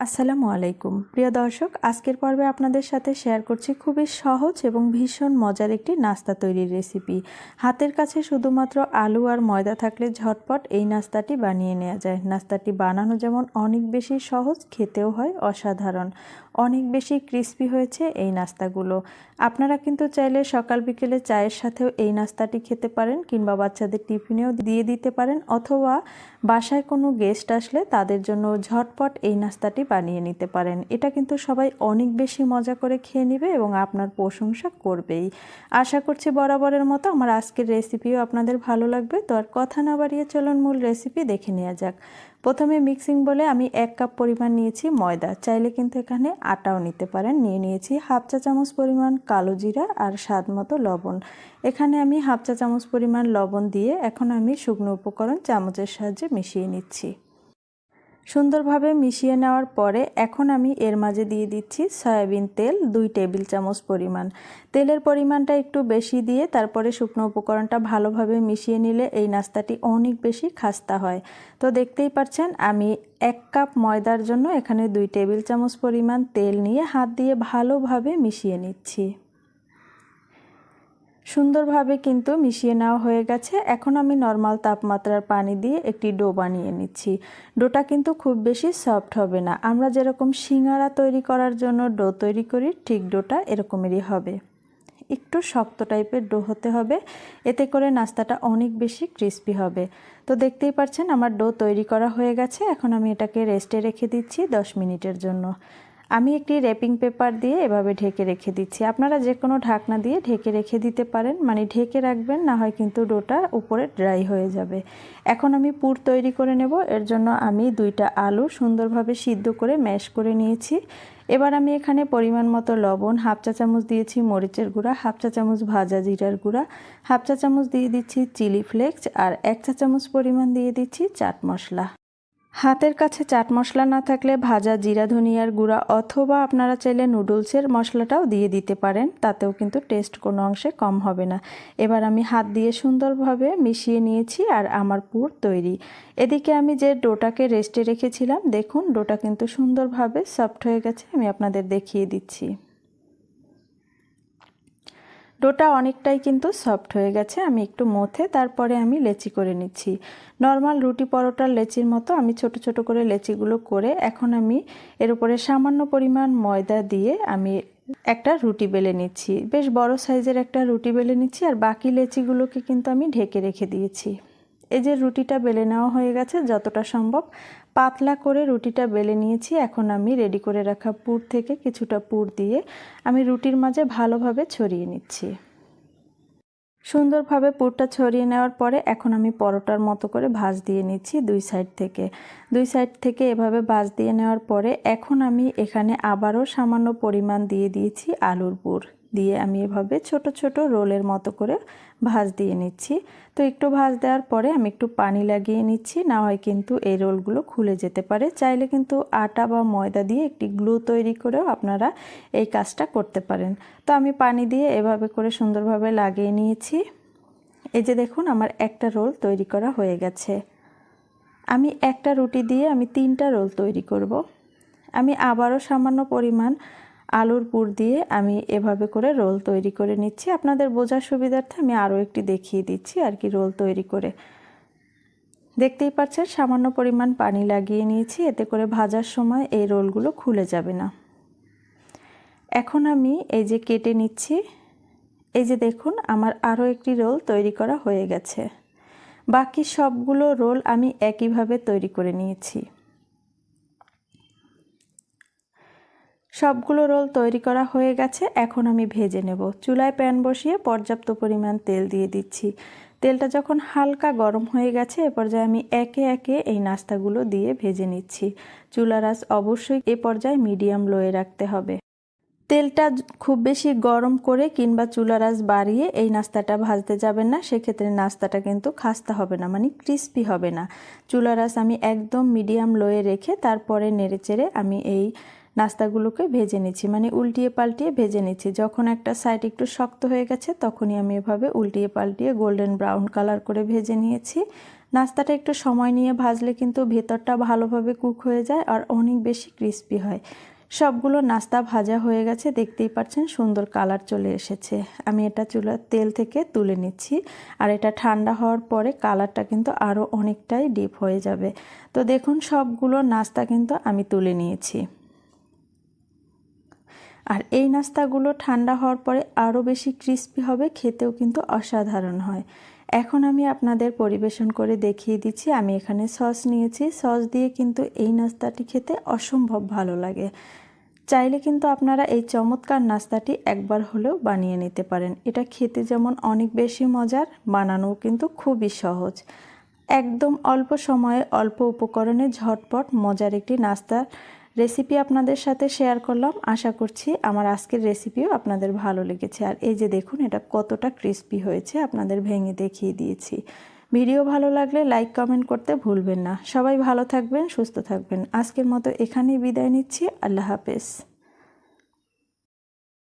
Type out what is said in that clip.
আসসালামু আলাইকুম। প্রিয় দর্শক, আজকের পর্বে আপনাদের সাথে শেয়ার করছি খুবই সহজ এবং ভীষণ মজার একটি নাস্তা তৈরির রেসিপি হাতের কাছে শুধুমাত্র আলু আর ময়দা থাকলে ঝটপট এই নাস্তাটি বানিয়ে নেওয়া যায়। নাস্তাটি বানানো যেমন অনেক বেশি সহজ, খেতেও হয় অসাধারণ। অনেক বেশি ক্রিস্পি হয়েছে এই নাস্তাগুলো। আপনারা কিন্তু চাইলে সকাল বিকেলে চায়ের সাথেও এই নাস্তাটি খেতে পারেন কিংবা বাচ্চাদের টিফিনেও দিয়ে দিতে পারেন অথবা বাসায় কোনো গেস্ট আসলে তাদের জন্য ঝটপট এই নাস্তাটি বানিয়ে নিতে পারেন। এটা কিন্তু সবাই অনেক বেশি মজা করে খেয়ে নেবে এবং আপনার প্রশংসা করবেই। আশা করছি বরাবরের মতো আমার আজকের রেসিপিও আপনাদের ভালো লাগবে। তো আর কথা না বাড়িয়ে চলুন মূল রেসিপি দেখে নেওয়া যাক। প্রথমে মিক্সিং বলে আমি এক কাপ পরিমাণ নিয়েছি ময়দা। চাইলে কিন্তু এখানে আটাও নিতে পারেন। নিয়ে নিয়েছি হাফ চা চামচ পরিমাণ কালো জিরা আর স্বাদ মতো লবণ। এখানে আমি হাফ চা চামচ পরিমাণ লবণ দিয়ে এখন আমি শুকনো উপকরণ চামচের সাহায্যে মিশিয়ে নিচ্ছি। সুন্দরভাবে মিশিয়ে নেওয়ার পরে এখন আমি এর মাঝে দিয়ে দিচ্ছি সয়াবিন তেল, দুই টেবিল চামচ পরিমাণ। তেলের পরিমাণটা একটু বেশি দিয়ে তারপরে শুকনো উপকরণটা ভালোভাবে মিশিয়ে নিলে এই নাস্তাটি অনেক বেশি খাস্তা হয়। তো দেখতেই পাচ্ছেন, আমি এক কাপ ময়দার জন্য এখানে দুই টেবিল চামচ পরিমাণ তেল নিয়ে হাত দিয়ে ভালোভাবে মিশিয়ে নিচ্ছি। সুন্দরভাবে কিন্তু মিশিয়ে নেওয়া হয়ে গেছে। এখন আমি নর্মাল তাপমাত্রার পানি দিয়ে একটি ডো বানিয়ে নিচ্ছি। ডোটা কিন্তু খুব বেশি সফট হবে না। আমরা যেরকম সিঙ্গারা তৈরি করার জন্য ডো তৈরি করি, ঠিক ডোটা এরকমেরই হবে। একটু শক্ত টাইপের ডো হতে হবে। এতে করে নাস্তাটা অনেক বেশি ক্রিস্পি হবে। তো দেখতেই পাচ্ছেন আমার ডো তৈরি করা হয়ে গেছে। এখন আমি এটাকে রেস্টে রেখে দিচ্ছি দশ মিনিটের জন্য। আমি একটি র্যাপিং পেপার দিয়ে এভাবে ঢেকে রেখে দিচ্ছি। আপনারা যে কোনো ঢাকনা দিয়ে ঢেকে রেখে দিতে পারেন মানে ঢেকে রাখবেন, না হয় কিন্তু ডোটা উপরে ড্রাই হয়ে যাবে। এখন আমি পুর তৈরি করে নেব। এর জন্য আমি দুইটা আলু সুন্দরভাবে সিদ্ধ করে ম্যাশ করে নিয়েছি। এবার আমি এখানে পরিমাণ মতো লবণ, হাফ চা চামচ দিয়েছি মরিচের গুঁড়া, হাফ চা চামচ ভাজা জিরার গুঁড়া, হাফ চা চামচ দিয়ে দিচ্ছি চিলি ফ্লেক্স আর এক চা চামচ পরিমাণ দিয়ে দিচ্ছি চাট মশলা। হাতের কাছে চাট মশলা না থাকলে ভাজা জিরা ধনিয়ার গুঁড়া অথবা আপনারা চাইলে নুডলসের মশলাটাও দিয়ে দিতে পারেন, তাতেও কিন্তু টেস্ট কোনো অংশে কম হবে না। এবার আমি হাত দিয়ে সুন্দরভাবে মিশিয়ে নিয়েছি আর আমার পুর তৈরি। এদিকে আমি যে ডোটাকে রেস্টে রেখেছিলাম, দেখুন ডোটা কিন্তু সুন্দরভাবে সফট হয়ে গেছে, আমি আপনাদের দেখিয়ে দিচ্ছি। ডোটা অনেকটাই কিন্তু সফট হয়ে গেছে, আমি একটু মথে, তারপরে আমি লেচি করে নিচ্ছি। নর্মাল রুটি পরোটার লেচির মতো আমি ছোট ছোট করে লেচিগুলো করে এখন আমি এর উপরে সামান্য পরিমাণ ময়দা দিয়ে আমি একটা রুটি বেলে নিচ্ছি। বেশ বড় সাইজের একটা রুটি বেলে নিচ্ছি, আর বাকি লেচিগুলোকে কিন্তু আমি ঢেকে রেখে দিয়েছি। এই যে রুটিটা বেলে নেওয়া হয়ে গেছে, যতটা সম্ভব। পাতলা করে রুটিটা বেলে নিয়েছি। এখন আমি রেডি করে রাখা পুর থেকে কিছুটা পুর দিয়ে আমি রুটির মাঝে ভালোভাবে ছড়িয়ে নিচ্ছি। সুন্দরভাবে পুরটা ছড়িয়ে নেওয়ার পরে এখন আমি পরোটার মতো করে ভাজ দিয়ে নিচ্ছি দুই সাইড থেকে। দুই সাইড থেকে এভাবে ভাজ দিয়ে নেওয়ার পরে এখন আমি এখানে আবারও সামান্য পরিমাণ দিয়ে দিয়েছি আলুর পুর। দিয়ে আমি এভাবে ছোট ছোট রোলের মতো করে ভাজ দিয়ে নিচ্ছি। তো একটু ভাজ দেওয়ার পরে আমি একটু পানি লাগিয়ে নিচ্ছি, না হয় কিন্তু এই রোলগুলো খুলে যেতে পারে। চাইলে কিন্তু আটা বা ময়দা দিয়ে একটি গ্লু তৈরি করেও আপনারা এই কাজটা করতে পারেন। তো আমি পানি দিয়ে এভাবে করে সুন্দরভাবে লাগিয়ে নিয়েছি। এই যে দেখুন, আমার একটা রোল তৈরি করা হয়ে গেছে। আমি একটা রুটি দিয়ে আমি তিনটা রোল তৈরি করব। আমি আবারও সামান্য পরিমাণ আলুর পুর দিয়ে আমি এভাবে করে রোল তৈরি করে নিচ্ছি। আপনাদের বোঝার সুবিধার্থে আমি আরও একটি দেখিয়ে দিচ্ছি আর কি রোল তৈরি করে। দেখতেই পাচ্ছেন, সামান্য পরিমাণ পানি লাগিয়ে নিয়েছি, এতে করে ভাজার সময় এই রোলগুলো খুলে যাবে না। এখন আমি এই যে কেটে নিচ্ছি, এই যে দেখুন, আমার আরও একটি রোল তৈরি করা হয়ে গেছে। বাকি সবগুলো রোল আমি একইভাবে তৈরি করে নিয়েছি। সবগুলো রোল তৈরি করা হয়ে গেছে। এখন আমি ভেজে নেব। চুলায় প্যান বসিয়ে পর্যাপ্ত পরিমাণ তেল দিয়ে দিচ্ছি। তেলটা যখন হালকা গরম হয়ে গেছে, এ পর্যায়ে আমি একে একে এই নাস্তাগুলো দিয়ে ভেজে নিচ্ছি। চুলার আঁচ অবশ্যই এ পর্যায়ে মিডিয়াম লোয়ে রাখতে হবে। তেলটা খুব বেশি গরম করে কিংবা চুলার আঁচ বাড়িয়ে এই নাস্তাটা ভাজতে যাবেন না। সেক্ষেত্রে নাস্তাটা কিন্তু খাস্তা হবে না মানে ক্রিস্পি হবে না। চুলার আঁচ আমি একদম মিডিয়াম লোয়ে রেখে তারপরে নেড়ে চেড়ে আমি এই নাস্তাগুলোকে ভেজে নিচ্ছি মানে উল্টিয়ে পাল্টিয়ে ভেজে নিচ্ছি। যখন একটা সাইড একটু শক্ত হয়ে গেছে, তখনই আমি এভাবে উল্টিয়ে পাল্টিয়ে গোল্ডেন ব্রাউন কালার করে ভেজে নিয়েছি। নাস্তাটা একটু সময় নিয়ে ভাজলে কিন্তু ভেতরটা ভালোভাবে কুক হয়ে যায় আর অনেক বেশি ক্রিস্পি হয়। সবগুলো নাস্তা ভাজা হয়ে গেছে, দেখতেই পাচ্ছেন সুন্দর কালার চলে এসেছে। আমি এটা চুলার তেল থেকে তুলে নিচ্ছি আর এটা ঠান্ডা হওয়ার পরে কালারটা কিন্তু আরও অনেকটাই ডিপ হয়ে যাবে। তো দেখুন সবগুলো নাস্তা কিন্তু আমি তুলে নিয়েছি। আর এই নাস্তাগুলো ঠান্ডা হওয়ার পরে আরও বেশি ক্রিস্পি হবে, খেতেও কিন্তু অসাধারণ হয়। এখন আমি আপনাদের পরিবেশন করে দেখিয়ে দিচ্ছি। আমি এখানে সস নিয়েছি। সস দিয়ে কিন্তু এই নাস্তাটি খেতে অসম্ভব ভালো লাগে। চাইলে কিন্তু আপনারা এই চমৎকার নাস্তাটি একবার হলেও বানিয়ে নিতে পারেন। এটা খেতে যেমন অনেক বেশি মজার, বানানোও কিন্তু খুবই সহজ। একদম অল্প সময়ে অল্প উপকরণে ঝটপট মজার একটি নাস্তার রেসিপি আপনাদের সাথে শেয়ার করলাম। আশা করছি আমার আজকের রেসিপিও আপনাদের ভালো লেগেছে। আর এই যে দেখুন, এটা কতটা ক্রিস্পি হয়েছে, আপনাদের ভেঙে দেখিয়ে দিয়েছি। ভিডিও ভালো লাগলে লাইক কমেন্ট করতে ভুলবেন না। সবাই ভালো থাকবেন, সুস্থ থাকবেন। আজকের মতো এখানেই বিদায় নিচ্ছি। আল্লাহ হাফেজ।